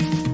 ส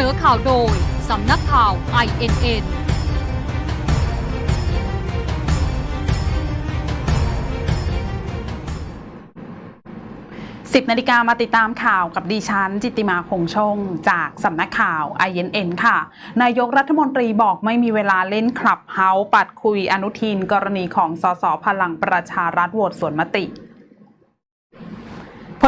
นอข่าวโดย สำนักข่าว INN 10นาฬิกามาติดตามข่าวกับดิฉัน จิตติมาคงชง จากสำนักข่าว INN ค่ะ นายกรัฐมนตรีบอกไม่มีเวลาเล่นคลับเฮาส์ปัดคุยอนุทินกรณีของสสพลังประชารัฐโหวตสวนมติ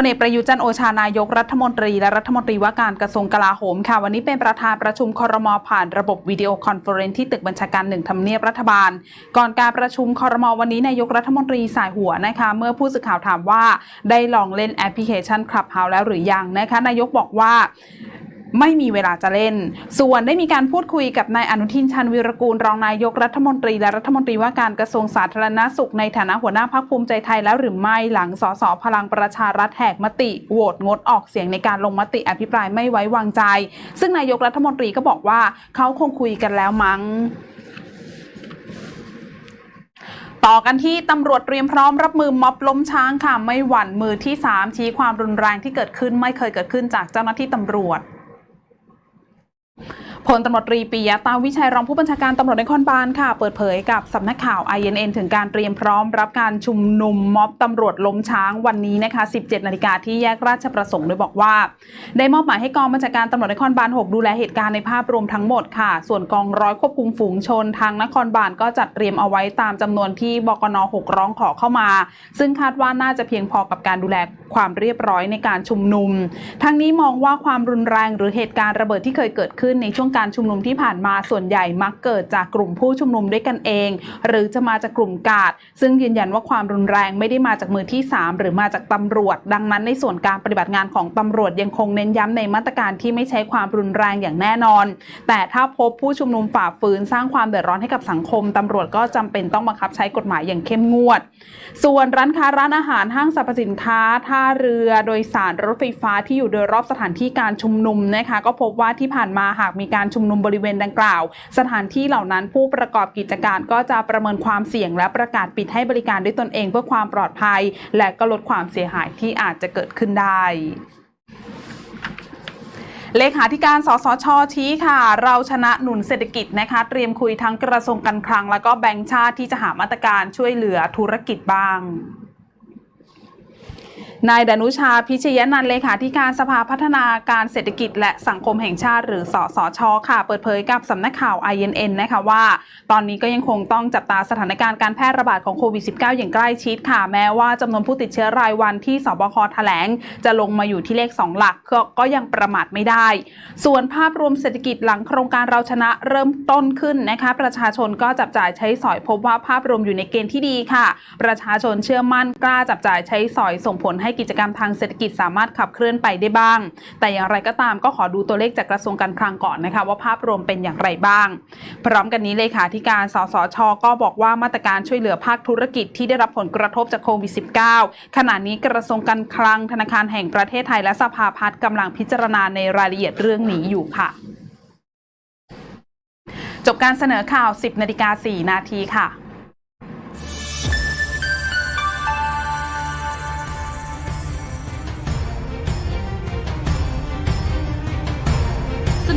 ลเอกประยุจันโอชานายกรัฐมนตรีและรัฐมนตรีว่าการกระทรวงกลาโหมค่ะ วันนี้เป็นประธานประชุมคอรมอผ่านระบบวิดีโอคอนเฟอเรนซ์ที่ตึกบัญชาการหนึ่งทำเนียบรัฐบาล ก่อนการประชุมคอรมอวันนี้นายกรัฐมนตรีสายหัวนะคะ เมื่อผู้สื่อข่าวถามว่าได้ลองเล่นแอปพลิเคชันคลับเฮาแล้วหรือยังนะคะนายกบอกว่า ไม่มีเวลาจะเล่น ส่วนได้มีการพูดคุยกับนายอนุทินชันวีรกูลรองนายกรัฐมนตรีและรัฐมนตรีว่าการกระทรวงสาธารณสุขในฐานะหัวหน้าพักภูมิใจไทยแล้วหรือไม่หลังสสพลังประชารัฐแหกมติโหวตงดออกเสียงในการลงมติอภิปรายไม่ไว้วางใจ ซึ่งนายกรัฐมนตรีก็บอกว่าเขาคงคุยกันแล้วมั้งต่อกันที่ตำรวจเตรียมพร้อมรับมือม็อบล้มช้างค่ะไม่หวั่นมือที่ 3 ชี้ความรุนแรงที่เกิดขึ้นไม่เคยเกิดขึ้นจากเจ้าหน้าที่ตำรวจ พลตำรวจตรีปิยะตาวิชัยรองผู้บัญชาการตำรวจนครบาลค่ะ เปิดเผยกับสำนักข่าว INN ถึงการเตรียมพร้อมรับการชุมนุมม็อบตำรวจล้มช้างวันนี้นะคะ 17 นาฬิกาที่แยกราชประสงค์โดยบอกว่า ได้มอบหมายให้กองบัญชาการตำรวจนครบาล 6 ดูแลเหตุการณ์ในภาพรวมทั้งหมดค่ะ ส่วนกองร้อยควบคุมฝูงชนทางนครบาลก็จัดเตรียมเอาไว้ตามจำนวนที่บกน 6 ร้องขอเข้ามา ซึ่งคาดว่าน่าจะเพียงพอกับการดูแลความเรียบร้อยในการชุมนุม ทั้งนี้มองว่าความรุนแรงหรือเหตุการณ์ระเบิดที่เคยเกิดขึ้นในช่วงการชุมนุมที่ผ่านมาส่วนใหญ่มักเกิดจากกลุ่มผู้ชุมนุมด้วยกันเอง หรือจะมาจากกลุ่มกาด ซึ่งยืนยันว่าความรุนแรงไม่ได้มาจากมือที่ 3 หรือมาจากตำรวจ ดังนั้นในส่วนการปฏิบัติงานของตำรวจยังคงเน้นย้ำในมาตรการที่ไม่ใช้ความรุนแรงอย่างแน่นอน แต่ถ้าพบผู้ชุมนุมฝ่าฝืนสร้างความเดือดร้อนให้กับสังคมตำรวจก็จำเป็นต้องบังคับใช้กฎหมายอย่างเข้มงวด ส่วนร้านค้าร้านอาหารห้างสรรพสินค้า ท่าเรือโดยสารรถไฟฟ้าที่อยู่โดยรอบสถานที่การชุมนุมนะคะก็พบว่าที่ผ่านมาหากมีการชุมนุมบริเวณดังกล่าว สถานที่เหล่านั้นผู้ประกอบกิจการก็จะประเมินความเสี่ยงและประกาศปิดให้บริการด้วยตนเองเพื่อความปลอดภัย และก็ลดความเสียหายที่อาจจะเกิดขึ้นได้เลขาธิการ สสช ชี้ค่ะ เราชนะหนุนเศรษฐกิจนะคะ เตรียมคุยทั้งกระทรวงการคลัง แล้วก็แบงก์ชาติที่จะหามาตรการช่วยเหลือธุรกิจบ้าง นายดนุชาพิชยนันท์เลขาธิการสภาพัฒนาการเศรษฐกิจ และสังคมแห่งชาติ หรือสสชค่ะเปิดเผยกับสำนักข่าว INN นะคะว่า ตอนนี้ก็ยังคงต้องจับตาสถานการณ์การแพร่ระบาดของโควิด -19 อย่างใกล้ชิดค่ะ แม้ว่าจำนวนผู้ติดเชื้อรายวันที่สบคแถลง จะลงมาอยู่ที่เลข 2 หลักก็ก็ยังประมาทไม่ได้ ส่วนภาพรวมเศรษฐกิจหลังโครงการเราชนะเริ่มต้นขึ้นนะคะประชาชนก็จับจ่ายใช้สอยพบว่าภาพรวมอยู่ในเกณฑ์ที่ดีค่ะ ประชาชนเชื่อมั่นกล้าจับจ่ายใช้สอยส่งผลให้ให้กิจกรรมทางเศรษฐกิจสามารถขับเคลื่อนไปได้บ้าง แต่อย่างไรก็ตามก็ขอดูตัวเลขจากกระทรวงการคลังก่อนนะคะว่าภาพรวมเป็นอย่างไรบ้าง พร้อมกันนี้เลขาธิการสสช ก็บอกว่ามาตรการช่วยเหลือภาคธุรกิจที่ได้รับผลกระทบจากโควิด -19 ขณะนี้กระทรวงการคลังธนาคารแห่งประเทศไทยและสภาพัฒน์กำลังพิจารณาในรายละเอียดเรื่องนี้อยู่ค่ะ จบการเสนอข่าว 10นาฬิกา4นาทีค่ะ